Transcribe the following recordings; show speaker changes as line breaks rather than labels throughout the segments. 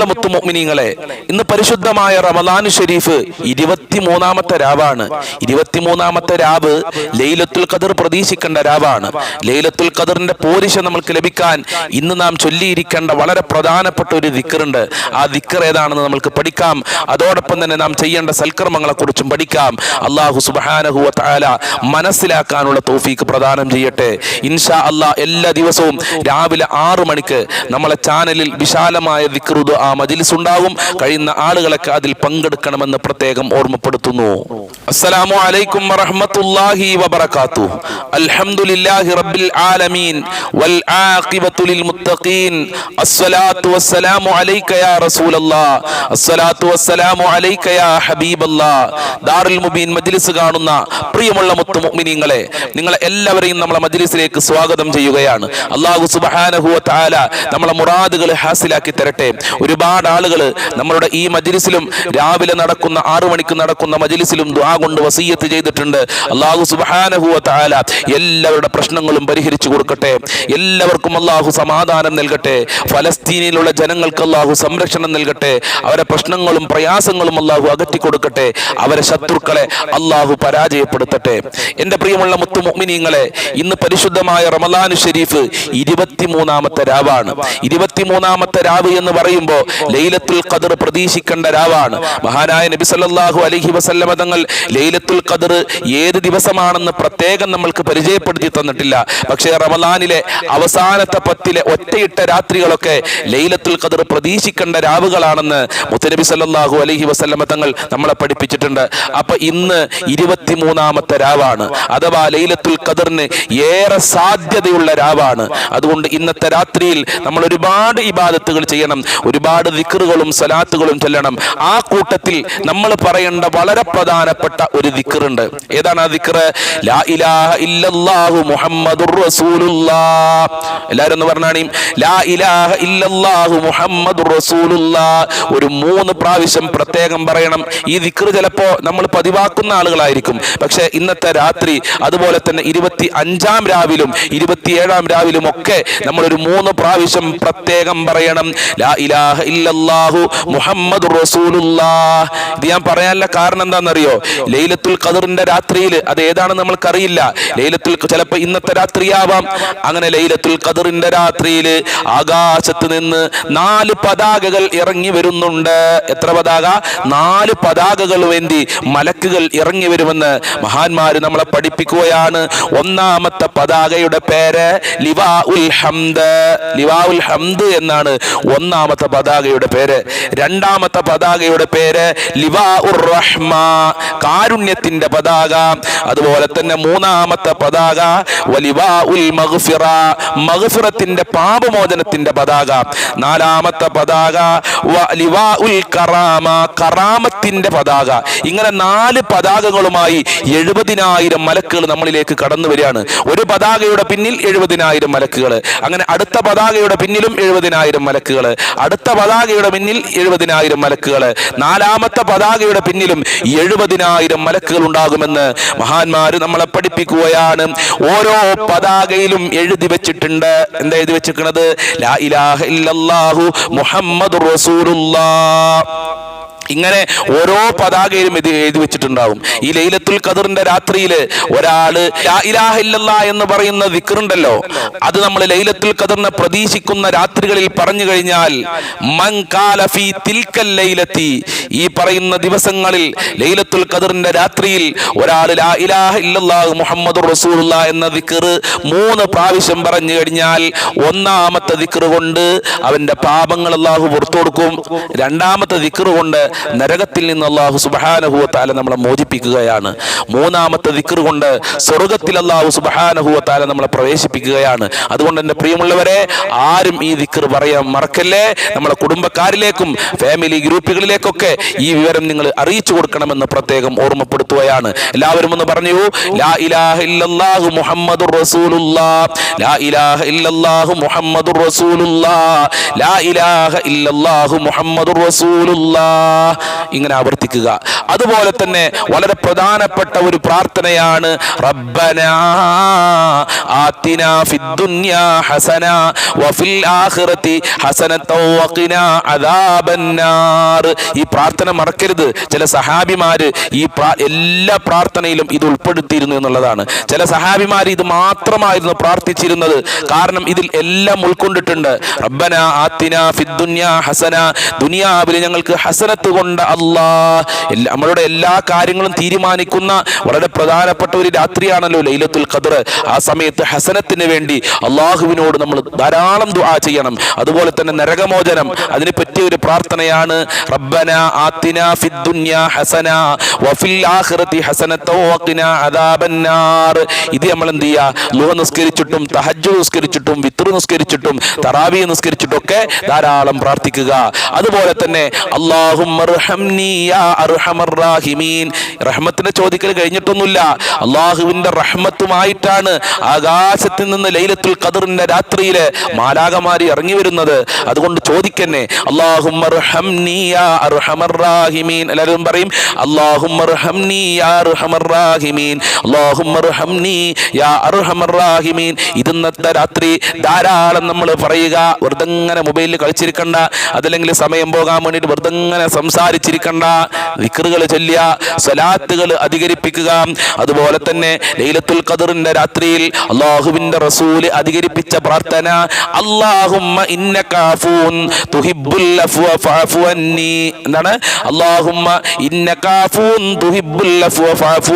പ്രിയമുള്ള മുത്തുമൊമിനിങ്ങളെ ഇന്ന് പരിശുദ്ധമായ റമദാൻ ഷെരീഫ് ഇരുപത്തിമൂന്നാമത്തെ രാവാണ്. ഇരുപത്തിമൂന്നാമത്തെ രാവ് ലൈലത്തുൽ ഖദർ പ്രതീക്ഷിക്കേണ്ട രാവാണ്. ലൈലത്തുൽ ഖദറിന്റെ പോരിശ നമ്മൾക്ക് ലഭിക്കാൻ ഇന്ന് നാം ചൊല്ലിയിരിക്കേണ്ട വളരെ പ്രധാനപ്പെട്ട ഒരു ദിക്കറുണ്ട് ആ ദിക്കർ ഏതാണെന്ന് നമ്മൾക്ക് പഠിക്കാം. അതോടൊപ്പം തന്നെ നാം ചെയ്യേണ്ട സൽക്കർമ്മങ്ങളെ കുറിച്ചും പഠിക്കാം. അള്ളാഹു സുബാനഹുവ താല മനസ്സിലാക്കാനുള്ള തോഫീക്ക് പ്രദാനം ചെയ്യട്ടെ. ഇൻഷാ അള്ളാഹ് എല്ലാ ദിവസവും രാവിലെ ആറു മണിക്ക് നമ്മളെ ചാനലിൽ വിശാലമായ വിക്രുത് ആ മജിലിസ് ഉണ്ടാകും കഴിയുന്ന ആളുകളൊക്കെ അതിൽ പങ്കെടുക്കണമെന്ന് പ്രത്യേകം ഓർമ്മപ്പെടുത്തുന്നു. അസ്സലാമു അലൈക്കും വറഹ്മത്തുള്ളാഹി വബറകാത്തു. അൽഹംദുലില്ലാഹി റബ്ബിൽ ആലമീൻ. വൽ ആഖിബത്തു ലിൽ മുത്തഖീൻ. അസ്സലാത്തു വസ്സലാമു അലൈക യാ റസൂലല്ലാഹ് അസ്സലാത്തു വസ്സലാമു അലൈക യാ ഹബീബല്ലാഹ് ദാറുൽ മുബീൻ മജ്ലിസ് കാണുന്ന പ്രിയമുള്ള മുത്തു മുഅ്മിനീങ്ങളെ നിങ്ങളെ എല്ലാവരെയും നമ്മളെ മജ്ലിസിലേക്ക് സ്വാഗതം ചെയ്യുകയാണ്. അല്ലാഹു സുബ്ഹാനഹു വ തആല നമ്മളെ മുറാദുകൾ ഹാസിലാക്കി തരട്ടെ. ഒരുപാട് ആളുകൾ നമ്മളുടെ ഈ മജ്ലിസിലും രാവിലെ നടക്കുന്ന ആറു മണിക്ക് നടക്കുന്ന മജ്ലിസിലും ദുആ കൊണ്ട് വസീയത്ത് ചെയ്തിട്ടുണ്ട്. അള്ളാഹു സുബ്ഹാനഹു വ തആല എല്ലാവരുടെ പ്രശ്നങ്ങളും പരിഹരിച്ചു കൊടുക്കട്ടെ. എല്ലാവർക്കും അള്ളാഹു സമാധാനം നൽകട്ടെ. ഫലസ്തീനിലുള്ള ജനങ്ങൾക്ക് അള്ളാഹു സംരക്ഷണം നൽകട്ടെ. അവരെ പ്രശ്നങ്ങളും പ്രയാസങ്ങളും അള്ളാഹു അകറ്റി കൊടുക്കട്ടെ. അവരെ ശത്രുക്കളെ അള്ളാഹു പരാജയപ്പെടുത്തട്ടെ. എന്റെ പ്രിയമുള്ള മുത്തു മുഗ്മിനീങ്ങളെ ഇന്ന് പരിശുദ്ധമായ റമദാൻ ഷെരീഫ് ഇരുപത്തിമൂന്നാമത്തെ രാവാണ്. ഇരുപത്തിമൂന്നാമത്തെ രാവ് എന്ന് പറയുമ്പോൾ ലൈലത്തുൽ ഖദർ പ്രതീക്ഷിക്കേണ്ട രാവാണ്. മഹാനായ നബി സല്ലല്ലാഹു അലൈഹി വസല്ലമ തങ്ങൾ ലൈലത്തുൽ ഖദർ ഏത് ദിവസമാണെന്ന് പ്രത്യേകം നമ്മൾക്ക് പരിചയപ്പെടുത്തി തന്നിട്ടില്ല. പക്ഷേ റമദാനിലെ അവസാനത്തെ പത്തിലെ ഒറ്റയിട്ട രാത്രികളൊക്കെ ലൈലത്തുൽ ഖദർ പ്രതീക്ഷിക്കേണ്ട രാവുകളാണെന്ന് മുത്തനബി സല്ലല്ലാഹു അലൈഹി വസല്ലമ തങ്ങൾ നമ്മളെ പഠിപ്പിച്ചിട്ടുണ്ട്. അപ്പൊ ഇന്ന് ഇരുപത്തിമൂന്നാമത്തെ രാവാണ്. അഥവാ ലൈലത്തുൽ ഖദറിന് ഏറെ സാധ്യതയുള്ള രാവാണ്. അതുകൊണ്ട് ഇന്നത്തെ രാത്രിയിൽ നമ്മൾ ഒരുപാട് ഇബാദത്തുകൾ ചെയ്യണം. ഒരുപാട് ദിക്കറുകളും സലാത്തുകളും ചെല്ലണം. ആ കൂട്ടത്തിൽ നമ്മൾ പറയേണ്ട വളരെ പ്രധാനപ്പെട്ട ഒരു ദിക്കറുണ്ട് ഏതാണ് ആ ദിക്കറ് ലാ ഇലാഹ ഇല്ലല്ലാഹു മുഹമ്മദുർ എല്ലാവരും ഒന്ന് പറഞ്ഞാണീ. ലാ ഇലാഹ ഇല്ലല്ലാഹു മുഹമ്മദുർ ഒരു മൂന്ന് പ്രാവശ്യം പ്രത്യേകം പറയണം. ഈ ദിക്കർ ചിലപ്പോ നമ്മൾ പതിവാക്കുന്ന ആളുകളായിരിക്കും. പക്ഷെ ഇന്നത്തെ രാത്രി അതുപോലെ തന്നെ ഇരുപത്തി അഞ്ചാം രാവിലും ഇരുപത്തിയേഴാം രാവിലും ഒക്കെ നമ്മൾ ഒരു മൂന്ന് പ്രാവശ്യം പ്രത്യേകം പറയണം. ലാ ഇലാഹ ഇല്ലല്ലാഹു മുഹമ്മദ് ഇത് ഞാൻ പറയാനുള്ള കാരണം എന്താണെന്നറിയോ? ലൈലത്തുൽ ഖദറിന്റെ രാത്രിയിൽ അത് ഏതാണെന്ന് നമ്മൾക്കറിയില്ല. ലൈലത്തുൽ ചിലപ്പോൾ ഇന്നത്തെ രാത്രിയാവാം. അങ്ങനെ ലൈലത്തുൽ ഖദറിന്റെ രാത്രിയിൽ ആകാശത്ത് നിന്ന് നാല് പതാകകൾ ഇറങ്ങി വരുന്നുണ്ട്. എത്ര പതാക? നാല് പതാകകൾ വേണ്ടി മലക്കുകൾ ഇറങ്ങി വരുമെന്ന് മഹാന്മാര് നമ്മളെ പഠിപ്പിക്കുകയാണ്. ഒന്നാമത്തെ പതാകയുടെ പേര് ലിവാ ഉൽ ഹംദ്. ലിവാ ഉൽ ഹംദ് എന്നാണ് ഒന്നാമത്തെ പതാകയുടെ പേര്. രണ്ടാമത്തെ പതാകയുടെ പേര് ലിവാ ഉർ റഹ്മ കാരുണ്യത്തിന്റെ പതാക. അതുപോലെ തന്നെ മൂന്നാമത്തെ പതാക വലിവാ ഉൽ മഗ്ഫിറ മഗ്ഫിറത്തിന്റെ പാപമോചനത്തിന്റെ പതാക. നാലാമത്തെ പതാക വലിവാ ഉൽ കറാമ കറാമത്തിന്റെ പതാക. ഇങ്ങനെ നാല് പതാകകളുമായി എഴുപതിനായിരം മലക്കുകൾ നമ്മളിലേക്ക് കടന്നു വരികയാണ്. ഒരു പതാകയുടെ പിന്നിൽ എഴുപതിനായിരം മലക്കുകൾ. അങ്ങനെ അടുത്ത പതാകയുടെ പിന്നിലും എഴുപതിനായിരം മലക്കുകൾ. അടുത്ത പതാകയുടെ പിന്നിൽ എഴുപതിനായിരം മലക്കുകൾ നാലാമത്തെ പതാകയുടെ പിന്നിലും എഴുപതിനായിരം മലക്കുകൾ ഉണ്ടാകുമെന്ന് മഹാന്മാര് നമ്മളെ പഠിപ്പിക്കുകയാണ്. ഓരോ പതാകയിലും എഴുതി വെച്ചിട്ടുണ്ട്. എന്താ എഴുതി വെച്ചിരിക്കുന്നത്? ലാ ഇലാഹ ഇല്ലല്ലാഹു മുഹമ്മദ് റസൂലുള്ളാഹ് ഇങ്ങനെ ഓരോ പതാകയിലും ഇത് എഴുതി വെച്ചിട്ടുണ്ടാവും. ഈ ലൈലത്തുൽ ഖദറിന്റെ രാത്രിയിൽ ഒരാൾ ഇലാഹില്ല ഇലാഹ എന്ന് പറയുന്ന വിക്റുണ്ടല്ലോ അത് നമ്മൾ ലൈലത്തുൽ ഖദറിനെ പ്രതീക്ഷിക്കുന്ന രാത്രികളിൽ പറഞ്ഞു കഴിഞ്ഞാൽ മൻ തിൽക്കൽ ലൈലത്തി. ഈ പറയുന്ന ദിവസങ്ങളിൽ ലൈലത്തുൽ ഖദറിന്റെ രാത്രിയിൽ ഒരാൾ ലാ ഇലാഹ ഇല്ലല്ലാഹ് മുഹമ്മദുർ റസൂലുള്ള എന്ന ദിക്ർ മൂന്ന് പ്രാവശ്യം പറഞ്ഞു കഴിഞ്ഞാൽ ഒന്നാമത്തെ ദിക്ർ കൊണ്ട് അവന്റെ പാപങ്ങൾ അള്ളാഹു പുറത്തു കൊടുക്കും. രണ്ടാമത്തെ ദിക്ർ കൊണ്ട് നരകത്തിൽ നിന്ന് അള്ളാഹു സുബഹാനഹുവത്താല നമ്മളെ മോചിപ്പിക്കുകയാണ്. മൂന്നാമത്തെ ദിക്കർ കൊണ്ട് സ്വർഗത്തിൽ അള്ളാഹു സുബഹാനഹുവത്താല നമ്മളെ പ്രവേശിപ്പിക്കുകയാണ്. അതുകൊണ്ട് എന്റെ പ്രിയമുള്ളവരെ ആരും ഈ ദിക്കർ പറയാൻ മറക്കല്ലേ? നമ്മളെ കുടുംബക്കാരിലേക്കും ഫാമിലി ഗ്രൂപ്പുകളിലേക്കൊക്കെ ഈ വിവരം നിങ്ങൾ അറിയിച്ചു കൊടുക്കണമെന്ന് പ്രത്യേകം ഓർമ്മപ്പെടുത്തുകയാണ്. എല്ലാവരും ഒന്ന് പറഞ്ഞു ലാ ഇലാഹ ഇല്ലല്ലാഹു മുഹമ്മദുർ റസൂലുള്ളാ. ലാ ഇലാഹ ഇല്ലല്ലാഹു മുഹമ്മദുർ റസൂലുള്ളാ. ലാ ഇലാഹ ഇല്ലല്ലാഹു മുഹമ്മദുർ റസൂലുള്ളാഹ് ഇങ്ങനെ ആവർത്തിക്കുക. അതുപോലെ തന്നെ വളരെ പ്രധാനപ്പെട്ട ഒരു പ്രാർത്ഥനയാണ്. റബ്ബന ആതിനാ ഫിദ്ദുനിയാ ഹസന വഫിൽ ആഖിറതി ഹസനതൻ വഖിനാ അദാബന്നാർ ഈ പ്രാർത്ഥന മറക്കരുത്. ചില സഹാബിമാര് ഈ എല്ലാ പ്രാർത്ഥനയിലും ഇത് ഉൾപ്പെടുത്തിയിരുന്നു എന്നുള്ളതാണ്. ചില സഹാബിമാർ ഇത് മാത്രമായിരുന്നു പ്രാർത്ഥിച്ചിരുന്നത്. കാരണം ഇതിൽ എല്ലാം ഉൾക്കൊണ്ടിട്ടുണ്ട്. റബ്ബന ആത്തിന ഫിദ്ദുനിയാ ഹസന. ദുനിയാവിൽ ഞങ്ങൾക്ക് ഹസനത്ത് കൊണ്ട് അല്ലാ എല്ലാ- നമ്മളുടെ എല്ലാ കാര്യങ്ങളും തീരുമാനിക്കുന്ന വളരെ പ്രധാനപ്പെട്ട ഒരു രാത്രിയാണല്ലോ ലൈലത്തുൽ ഖദർ. ആ സമയത്ത് ഹസനത്തിന് വേണ്ടി അള്ളാഹുവിനോട് നമ്മൾ ധാരാളം ദുആ ചെയ്യണം. അതുപോലെ തന്നെ നരകമോചനം. അതിനെ പറ്റിയ ഒരു പ്രാർത്ഥനയാണ്. റബ്ബന ആത്തിന ഫിദ്ദുനിയാ ഹസന വഫിൽ ആഖിറതി ഹസനത വഖിനാ അദാബന്നാർ ഇത് നമ്മൾ എന്ത് ചെയ്യാ? ലുഹ നിസ്കരിച്ചിട്ടും തഹജ്ജു നിസ്കരിച്ചിട്ടും വിത്ർ നിസ്കരിച്ചിട്ടും തറാവി നിസ്കരിച്ചിട്ടും ഒക്കെ ധാരാളം പ്രാർത്ഥിക്കുക. അതുപോലെ തന്നെ റഹ്മത്തിന്റെ ചോദിക്കൽ കഴിഞ്ഞിട്ടൊന്നുമില്ല. അള്ളാഹുവിന്റെ റഹ്മത്തുമായിട്ടാണ് ആകാശത്തിൽ നിന്ന് ലൈലത്തുൽ ഖദറിന്റെ രാത്രിയിൽ മാലാകമാരി ഇറങ്ങി വരുന്നത്. അതുകൊണ്ട് ചോദിക്കന്നെ അള്ളാഹുമീൻ എല്ലാവരും പറയും അള്ളാഹുമീൻ ഇത് ഇന്നത്തെ രാത്രി ധാരാളം നമ്മൾ പറയുക വെറുതെ ഇങ്ങനെ മൊബൈലിൽ കളിച്ചിരിക്കണ്ട അതല്ലെങ്കിൽ സമയം പോകാൻ വേണ്ടിയിട്ട് വെറുതെ ഇങ്ങനെ സംസാരിച്ചിരിക്കണ്ട ചൊല്ലുക സലാത്തുകൾ അധികരിപ്പിക്കുക. അതുപോലെ തന്നെ ലൈലത്തുൽ ഖദറിന്റെ രാത്രിയിൽ അള്ളാഹുവിന്റെ റസൂൽ അധികരിപ്പിച്ച പ്രാർത്ഥന അള്ളാഹുമ്മ ഇന്നക അഫൂൻ തുഹിബ്ബുൽ അഫ്വ ഫഅഫു അന്നി. എന്താണ്? അള്ളാഹുമ്മ തുഹിബ്ബുൽ അഫ്വ ഫഅഫു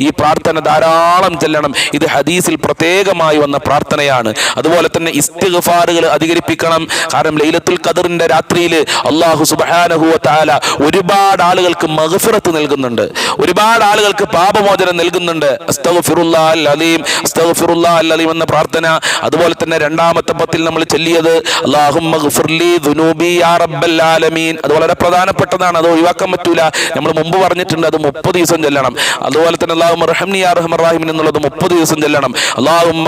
ഈ പ്രാർത്ഥന ധാരാളം ചെല്ലണം. ഇത് ഹദീസിൽ പ്രത്യേകമായി വന്ന പ്രാർത്ഥനയാണ്. അതുപോലെ തന്നെ ഇസ്തിഗ്ഫാറുകൾ അധികരിപ്പിക്കണം. കാരണം ലൈലത്തുൽ ഖദറിന്റെ രാത്രിയിൽ അള്ളാഹു സുബ്ഹാനഹു വ തആല ഒരുപാട് ആളുകൾക്ക് മഗ്ഫിറത്ത് നൽകുന്നുണ്ട്. ഒരുപാട് ആളുകൾക്ക് പാപമോചനം നൽകുന്നുണ്ട്. അലീം അലീം എന്ന പ്രാർത്ഥന. അതുപോലെ തന്നെ രണ്ടാമത്തെ പത്തിൽ നമ്മൾ ചൊല്ലിയത് ആലമീൻ. അത് വളരെ പ്രധാനപ്പെട്ടതാണ്. അത് ഒഴിവാക്കാൻ പറ്റൂല. നമ്മൾ മുമ്പ് പറഞ്ഞിട്ടുണ്ട് അത് മുപ്പത് ദിവസം ചെല്ലണം. അതുപോലെ തന്നെ അള്ളാഹുറഹിം യാ എന്നുള്ളത് മുപ്പത് ദിവസം ചെല്ലണം. അള്ളാഹും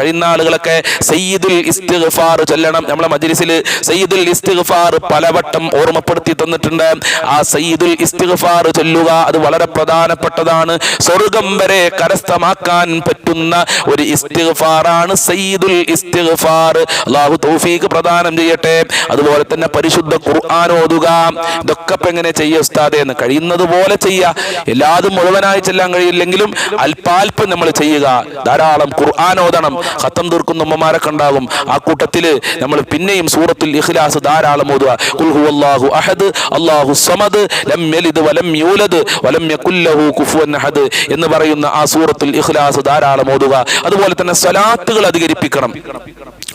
കഴിയുന്ന ആളുകളൊക്കെ സയ്യിദുൽ ഇസ്തിഗ്ഫാർ ചെല്ലണം. നമ്മളെ മജ്ലിസിൽ സയ്യിദുൽ ഇസ്തിഗ്ഫാർ പലവട്ടം ഓർമ്മപ്പെടുത്തി തന്നിട്ടുണ്ട്. ആ സയ്യിദുൽ ഇസ്തിഗ്ഫാർ ചൊല്ലുക അത് വളരെ പ്രധാനപ്പെട്ടതാണ്. സ്വർഗം വരെ കരസ്ഥമാക്കാൻ പറ്റുന്ന ഒരു ഇസ്തിഗ്ഫാറാണ് സയ്യിദുൽ ഇസ്തിഗ്ഫാർ. അള്ളാഹു തൗഫീഖ് പ്രദാനം ചെയ്യട്ടെ. അതുപോലെ തന്നെ പരിശുദ്ധ ഖുർആൻ ഓതുക. ഇതൊക്കെ എങ്ങനെ ചെയ്യുക ഉസ്താദെ എന്ന് കഴിയുന്നത് പോലെ ചെയ്യുക എല്ലാതും മുഴുവനായി ചെല്ലാൻ കഴിയില്ലെങ്കിലും അല്പാൽപ്പം നമ്മൾ ചെയ്യുക. ധാരാളം ഖുർആൻ ഓതണം. ഖത്തം തീർക്കുന്ന ഉമ്മമാരൊക്കെ ഉണ്ടാകും. ആ കൂട്ടത്തിൽ നമ്മൾ പിന്നെയും സൂറത്തുൽ ഇഖ്ലാസ് ധാരാളം ഓതുക. ഹുവല്ലാഹു അഹദ് അല്ലാഹു സമദ് ലം യലിദ് വലം യൂലദ് വലം യകുല്ലഹു ലഹു കുഫുവൻ അഹദ് എന്ന് പറയുന്ന ആ സൂറത്തുൽ ഇഖ്ലാസ് ധാരാളം ഓതുക. അതുപോലെ തന്നെ സലാത്തുകൾ അധികരിപ്പിക്കണം.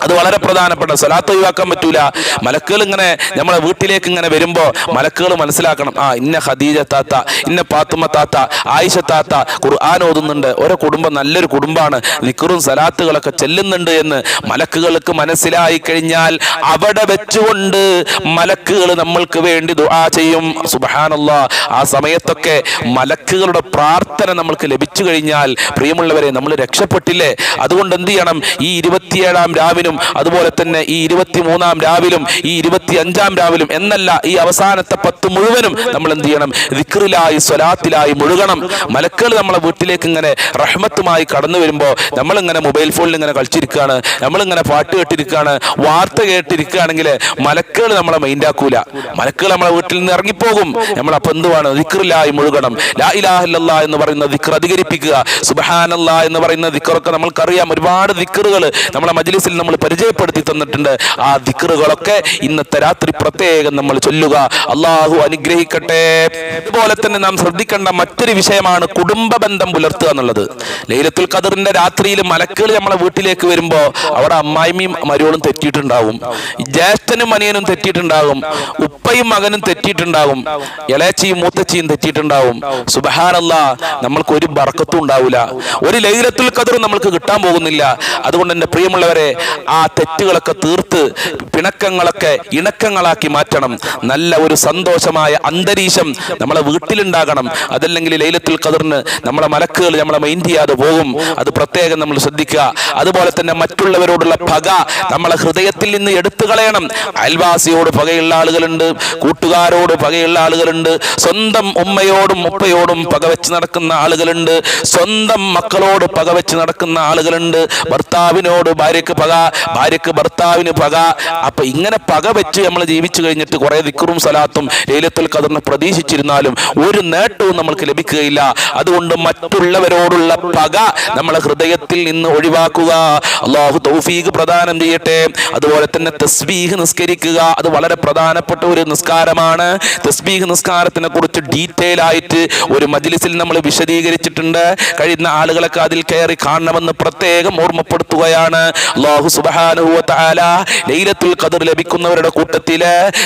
അത് വളരെ പ്രധാനപ്പെട്ട സലാത്ത് ഒഴിവാക്കാൻ പറ്റൂല. മലക്കുകൾ ഇങ്ങനെ നമ്മളെ വീട്ടിലേക്ക് ഇങ്ങനെ വരുമ്പോൾ മലക്കുകൾ മനസ്സിലാക്കണം. ആ ഇന്ന ഖദീജ താത്ത ഇന്ന പാത്തുമ താത്ത ആയിഷ താത്ത ഖുർആൻ ഓതുന്നുണ്ട്. ഓരോ കുടുംബം നല്ലൊരു കുടുംബമാണ് നിക്കറും സലാത്തുകളൊക്കെ ചെല്ലുന്നുണ്ട് എന്ന് മലക്കുകൾക്ക് മനസ്സിലായി കഴിഞ്ഞാൽ അവിടെ വെച്ചുകൊണ്ട് മലക്കുകൾ നമ്മൾക്ക് വേണ്ടി ദുആ ചെയ്യും. സുബഹാനല്ല. ആ സമയത്തൊക്കെ മലക്കുകളുടെ പ്രാർത്ഥന നമ്മൾക്ക് ലഭിച്ചു കഴിഞ്ഞാൽ പ്രിയമുള്ളവരെ നമ്മൾ രക്ഷപ്പെട്ടില്ലേ? അതുകൊണ്ട് എന്ത് ചെയ്യണം? ഈ ഇരുപത്തിയേഴാം രാവിലും അതുപോലെ തന്നെ ഈ ഇരുപത്തി മൂന്നാം രാവിലും ഈ ഇരുപത്തി അഞ്ചാം രാവിലും എന്നല്ല ഈ അവസാനത്തെ പത്ത് മുഴുവനും നമ്മൾ എന്ത് ചെയ്യണം? ദിക്റിലായി സ്വലാത്തിലായി മുഴുകണം. മലക്കുകൾ നമ്മളെ വീട്ടിലേക്ക് ഇങ്ങനെ റഹ്മത്തുമായി കടന്നു വരുമ്പോൾ നമ്മളിങ്ങനെ മൊബൈൽ ഫോണിൽ ഇങ്ങനെ കളിച്ചിരിക്കുകയാണ് നമ്മളിങ്ങനെ പാട്ട് കേട്ടിരിക്കുകയാണ് വാർത്ത കേട്ടിരിക്കുകയാണെങ്കിൽ മലക്കുകൾ നമ്മളെ മൈൻഡാക്കൂല മലക്കുകൾ നമ്മളെ വീട്ടിൽ നിന്ന് ഇറങ്ങിപ്പോകും. നമ്മൾ അപ്പൊ എന്തുവാണ്? ദിക്റിലായി മുഴുകണം. ലാ ഇലാഹല്ല എന്ന് പറയുന്ന ദിക്ർ അധികരിപ്പിക്കുക. സുബഹാനല്ല എന്ന് പറയുന്ന ദിക്റൊക്കെ നമ്മൾക്കറിയാം. ഒരുപാട് ദിക്റുകൾ നമ്മളെ മജ്ലിസിൽ നമ്മൾ പരിചയപ്പെടുത്തി തന്നിട്ടുണ്ട്. ആ ദിക്റുകളൊക്കെ ഇന്നത്തെ രാത്രി പ്രത്യേകം നമ്മൾ ചൊല്ലുക. അള്ളാഹു അനുഗ്രഹിക്കട്ടെ. അതുപോലെ തന്നെ നാം ശ്രദ്ധിക്കേണ്ട മറ്റൊരു വിഷയമാണ് കുടുംബ ബന്ധം പുലർത്തുക എന്നുള്ളത്. ലൈലത്തുൽ ഖദറിന്റെ രാത്രിയിൽ മലക്കുകൾ നമ്മളെ വീട്ടിലേക്ക് വരുമ്പോൾ അവിടെ അമ്മായിമ്മയും മരുവളും തെറ്റിയിട്ടുണ്ടാവും. ജ്യേഷ്ഠനും അനിയനും തെറ്റിയിട്ടുണ്ടാകും ഉപ്പയും മകനും തെറ്റിയിട്ടുണ്ടാകും. ഇളയച്ചിയും മൂത്തച്ചിയും തെറ്റിയിട്ടുണ്ടാവും സുബഹാനല്ല നമ്മൾക്ക് ഒരു ബർക്കത്തും ഉണ്ടാവില്ല ഒരു ലൈലത്തുൽ കതിർ നമ്മൾക്ക് കിട്ടാൻ പോകുന്നില്ല. അതുകൊണ്ട് എന്റെ പ്രിയമുള്ളവരെ ആ തെറ്റുകളൊക്കെ തീർത്ത് പിണക്കങ്ങളൊക്കെ ഇണക്കങ്ങളാക്കി മാറ്റണം. നല്ല ഒരു സന്തോഷമായ അന്തരീക്ഷം നമ്മളെ വീട്ടിലുണ്ടാകണം. അതല്ലെങ്കിൽ ലൈലത്തുൽ കതിറിന് നമ്മളെ മലക്കുകൾ നമ്മളെ മൈൻഡ് ചെയ്യാതെ പോകും. അത് പ്രത്യേകം നമ്മൾ ശ്രദ്ധിക്കുക. അതുപോലെ തന്നെ മറ്റുള്ളവരോടുള്ള പക നമ്മളെ ഹൃദയത്തിൽ നിന്ന് എടുത്തു കളയണം അയൽവാസിയോട് പകയുള്ള ആളുകളുണ്ട്. കൂട്ടുകാരോട് പകയുള്ള ആളുകളുണ്ട്. സ്വന്തം ഉമ്മയോടും ഉപ്പയോടും പകവെച്ച് നടക്കുന്ന ആളുകളുണ്ട്. സ്വന്തം മക്കളോട് പകവെച്ച് നടക്കുന്ന ആളുകളുണ്ട്. ഭർത്താവിനോട് ഭാര്യക്ക് പക ഭാര്യക്ക് ഭർത്താവിന് പക. അപ്പൊ ഇങ്ങനെ പക വെച്ച് നമ്മൾ ജീവിച്ചു കഴിഞ്ഞിട്ട് കുറെ ദിക്കറും സലാത്തും ലൈലത്തുൽ കതിർന്ന് പ്രതീക്ഷിച്ചിരുന്നാലും ഒരു നേട്ടവും നമ്മൾക്ക് ലഭിക്കുകയില്ല. അതുകൊണ്ട് മറ്റുള്ളവരോടുള്ള പക നമ്മളെ ഹൃദയത്തിൽ നിന്ന് ഒഴിവാക്കുക. അള്ളാഹു തൗഫീഖ് പ്രദാനം ചെയ്യട്ടെ. അതുപോലെ തന്നെ തസ്ബീഹ് നിസ്കരിക്കുക. അത് വളരെ പ്രധാനപ്പെട്ട ഒരു നിസ്കാരമാണ്. തസ്ബീഹ് നിസ്കാരത്തിനെ കുറിച്ച് ഡീറ്റെയിൽ ആയിട്ട് ഒരു മജ്ലിസിൽ നമ്മൾ വിശദീകരിച്ചിട്ടുണ്ട്. കഴിയുന്ന ആളുകളൊക്കെ അതിൽ കയറി കാണണമെന്ന് പ്രത്യേകം ഓർമ്മപ്പെടുത്തുകയാണ്. അള്ളാഹു തആല ലൈലത്തുൽ ഖദർ ലഭിക്കുന്നവരുടെ കൂട്ടത്തിൽ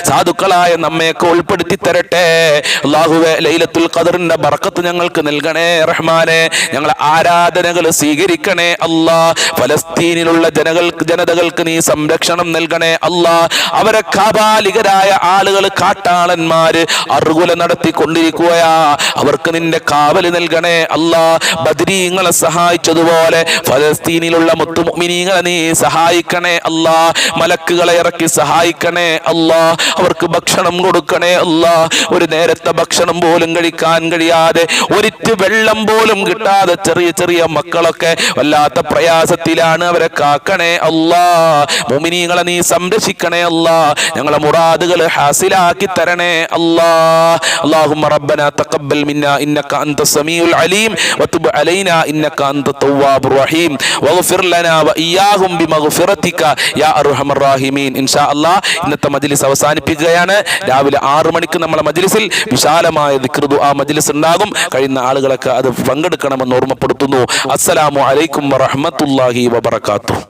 സാധുക്കളായ നമ്മയൊക്കെ ഉൾപ്പെടുത്തി തരട്ടെ. അള്ളാഹുവെ ലൈലത്തുൽ ഖദറിന്റെ ബർക്കത്ത് ഞങ്ങൾക്ക് നൽകണേ റഹ്മാനെ. ഞങ്ങളെ ആരാധനകൾ സ്വീകരിക്കണേ അല്ലാ. ഫലസ്തീനിലുള്ള ജനകൾക്ക് ജനതകൾക്ക് നീ സംരക്ഷണം നൽകണേ അല്ലാ. അവരെ കാപാലികരായ ആളുകൾ കാട്ടാളന്മാര് അറുകുല നടത്തിക്കൊണ്ടിരിക്കുകയാ. അവർക്ക് നിന്റെ കാവൽ നൽകണേ അല്ലാ. ബദരീങ്ങളെ സഹായിച്ചതുപോലെ ഫലസ്തീനിലുള്ള മുത്തുമിനീങ്ങളെ നീ സഹായിക്കണേ അല്ലാ. മലക്കുകളെ ഇറക്കി സഹായിക്കണേ അല്ലാ. അവർക്ക് ഭക്ഷണം കൊടുക്കണേ അല്ലാ. ഒരു നേരത്തെ ഭക്ഷണം പോലും കഴിക്കാൻ കഴിയാതെ ഒരിറ്റ് വെള്ളം പോലും കിട്ടാതെ ചെറിയ ചെറിയ മക്കളൊക്കെ വല്ലാത്ത പ്രയാസത്തിലാണ് അവരെ കാക്കണേ അല്ലാ. മുമിനീങ്ങളെ നീ സംരക്ഷിക്കണേ അല്ലാ. ഞങ്ങളെ മുറാദുകൾ ഹാസിലാക്കി തരണേ അല്ലാ اللهم ربنا تقبل منا انك انت السميع العليم وتب علينا انك انت التواب الرحيم واغفر لنا واياهم بمغفرتك يا ارحم الراحمين ان شاء الله ഇന്നത്തെ മജ്ലിസ് അവസാനിപ്പിക്കുകയാണ് രാവിലെ ആറ് മണിക്ക് നമ്മളെ മജ്ലിസിൽ വിശാലമായ ദിക്ർ ദുആ മജ്ലിസ് ഉണ്ടാകും കഴിയുന്ന ആളുകളൊക്കെ അത് പങ്കെടുക്കണമെന്ന് ഓർമ്മപ്പെടുത്തുന്നു അസ്സലാമു അലൈക്കും വറഹ്മത്തുള്ളാഹി വബറകാതുഹു